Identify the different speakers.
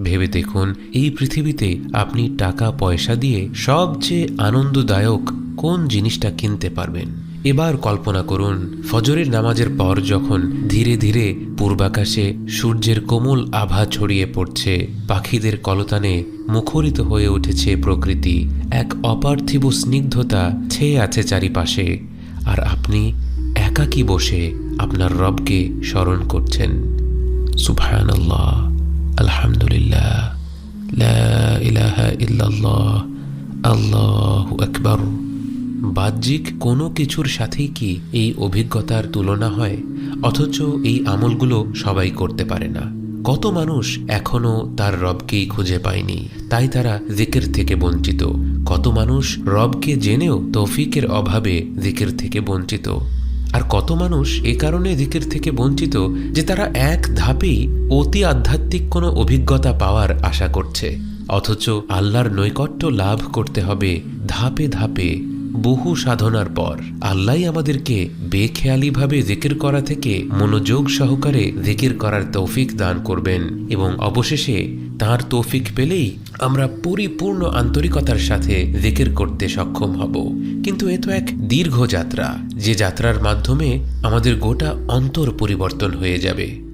Speaker 1: ভেবে দেখুন, এই পৃথিবীতে আপনি টাকা, পয়সা দিয়ে সবচেয়ে আনন্দদায়ক কোন জিনিসটা কিনতে পারবেন? এবার কল্পনা করুন, ফজরের নামাজের পর যখন ধীরে ধীরে পূর্বাকাশে সূর্যের কোমল আভা ছড়িয়ে পড়ছে, পাখিদের কলতানে মুখরিত হয়ে উঠেছে প্রকৃতি, এক অপার্থিব স্নিগ্ধতা ছেয়ে আছে চারিপাশে, আর আপনি একাকী বসে আপনার রবকে স্মরণ করছেন। সুবহানাল্লাহ, আলহামদুলিল্লাহ। ইল্লাল্লাহ, আল্লাহু আকবার। বাহ্যিক কোনো কিছুর সাথেই কি এই অভিজ্ঞতার তুলনা হয়? অথচ এই আমলগুলো সবাই করতে পারে না। কত মানুষ এখনও তার রবকেই খুঁজে পায়নি, তাই তারা জিকের থেকে বঞ্চিত। কত মানুষ রবকে জেনেও তৌফিকের অভাবে জিকের থেকে বঞ্চিত। আর কত মানুষ এ কারণে দিকের থেকে বঞ্চিত যে তারা এক ধাপেই অতি আধ্যাত্মিক কোনো অভিজ্ঞতা পাওয়ার আশা করছে। অথচ আল্লাহর নৈকট্য লাভ করতে হবে ধাপে ধাপে, বহু সাধনার পর। আল্লাহ আমাদেরকে বেখেয়ালিভাবে জিকির করা থেকে মনোযোগ সহকারে জিকির করার তৌফিক দান করবেন এবং অবশেষে তার তৌফিক পেলেই আমরা পরিপূর্ণ আন্তরিকতার সাথে জিকির করতে সক্ষম হব। কিন্তু এ তো এক দীর্ঘ যাত্রা। যে যাত্রার মাধ্যমে আমাদের গোটা অন্তর পরিবর্তন হয়ে যাবে।